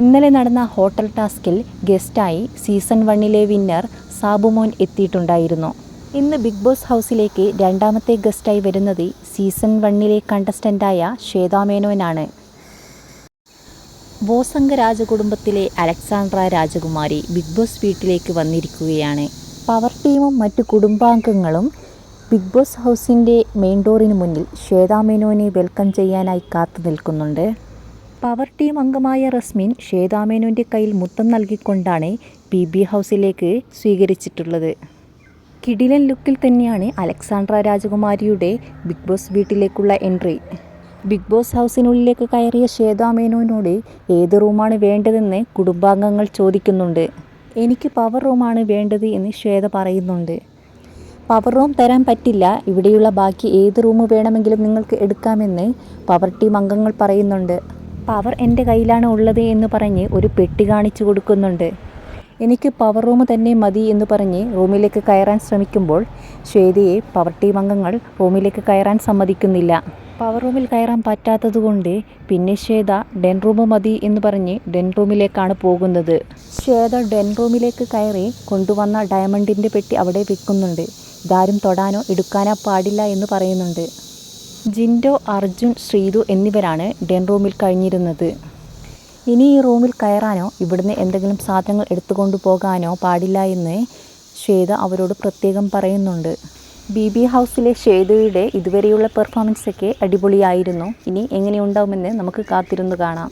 ഇന്നലെ നടന്ന ഹോട്ടൽ ടാസ്കിൽ ഗസ്റ്റായി സീസൺ വണ്ണിലെ വിന്നർ സാബുമോൻ എത്തിയിട്ടുണ്ടായിരുന്നു. ഇന്ന് ബിഗ് ബോസ് ഹൗസിലേക്ക് രണ്ടാമത്തെ ഗസ്റ്റായി വരുന്നത് സീസൺ വണ്ണിലെ കണ്ടസ്റ്റന്റായ ശ്വേതാമേനോനാണ് ബോസംഗ രാജകുടുംബത്തിലെ അലക്സാണ്ട്ര രാജകുമാരി ബിഗ് ബോസ് വീട്ടിലേക്ക് വന്നിരിക്കുകയാണ്. പവർ ടീമും മറ്റു കുടുംബാംഗങ്ങളും ബിഗ് ബോസ് ഹൗസിന്റെ മെയിൻ ഡോറിന് മുന്നിൽ ശ്വേതാമേനോനെ വെൽക്കം ചെയ്യാനായി കാത്തു നിൽക്കുന്നുണ്ട്. പവർ ടീം അംഗമായ റസ്മിൻ ശ്വേതാമേനോന്റെ കയ്യിൽ മുത്തം നൽകിക്കൊണ്ടാണ് പി ബി ഹൗസിലേക്ക് സ്വീകരിച്ചിട്ടുള്ളത്. കിടിലൻ ലുക്കിൽ തന്നെയാണ് അലക്സാണ്ട്ര രാജകുമാരിയുടെ ബിഗ് ബോസ് വീട്ടിലേക്കുള്ള എൻട്രി. ബിഗ് ബോസ് ഹൗസിനുള്ളിലേക്ക് കയറിയ ശ്വേതാമേനോനോട് ഏത് റൂമാണ് വേണ്ടതെന്ന് കുടുംബാംഗങ്ങൾ ചോദിക്കുന്നുണ്ട്. എനിക്ക് പവർ റൂമാണ് വേണ്ടത് എന്ന് ശ്വേത പറയുന്നുണ്ട്. പവർ റൂം തരാൻ പറ്റില്ല. ഇവിടെയുള്ള ബാക്കി ഏത് റൂം വേണമെങ്കിലും നിങ്ങൾക്ക് എടുക്കാമെന്ന് പവർ ടീം അംഗങ്ങൾ പറയുന്നുണ്ട്. പവർ എന്റെ കയ്യിലാണ് ഉള്ളത് എന്ന് പറഞ്ഞ് ഒരു പെട്ടി കാണിച്ചു കൊടുക്കുന്നുണ്ട്. എനിക്ക് പവർ റൂം തന്നെ മതി എന്ന് പറഞ്ഞ് റൂമിലേക്ക് കയറാൻ ശ്രമിക്കുമ്പോൾ ശ്വേതയെ പവർ ടീം അംഗങ്ങൾ റൂമിലേക്ക് കയറാൻ സമ്മതിക്കുന്നില്ല. പവർ റൂമിൽ കയറാൻ പറ്റാത്തതുകൊണ്ട് പിന്നെ ശ്വേത ഡെൻ റൂം മതി എന്ന് പറഞ്ഞ് ഡെൻ റൂമിലേക്കാണ് പോകുന്നത്. ശ്വേത ഡെൻ റൂമിലേക്ക് കയറി കൊണ്ടുവന്ന ഡയമണ്ടിന്റെ പെട്ടി അവിടെ വെക്കുന്നുണ്ട്. ഇതാരും തൊടാനോ എടുക്കാനോ പാടില്ല എന്ന് പറയുന്നുണ്ട്. ജിൻഡോ അർജുൻ ശ്രീതു എന്നിവരാണ് ഡെൻ റൂമിൽ കഴിഞ്ഞിരുന്നത്. ഇനി ഈ റൂമിൽ കയറാനോ ഇവിടുന്ന് എന്തെങ്കിലും സാധനങ്ങൾ എടുത്തുകൊണ്ട് പോകാനോ പാടില്ല എന്ന് ശ്വേത അവരോട് പ്രത്യേകം പറയുന്നുണ്ട്. ബി ബി ഹൗസിലെ ശ്വേതയുടെ ഇതുവരെയുള്ള പെർഫോമൻസൊക്കെ അടിപൊളിയായിരുന്നു. ഇനി എങ്ങനെയുണ്ടാവുമെന്ന് നമുക്ക് കാത്തിരുന്നു കാണാം.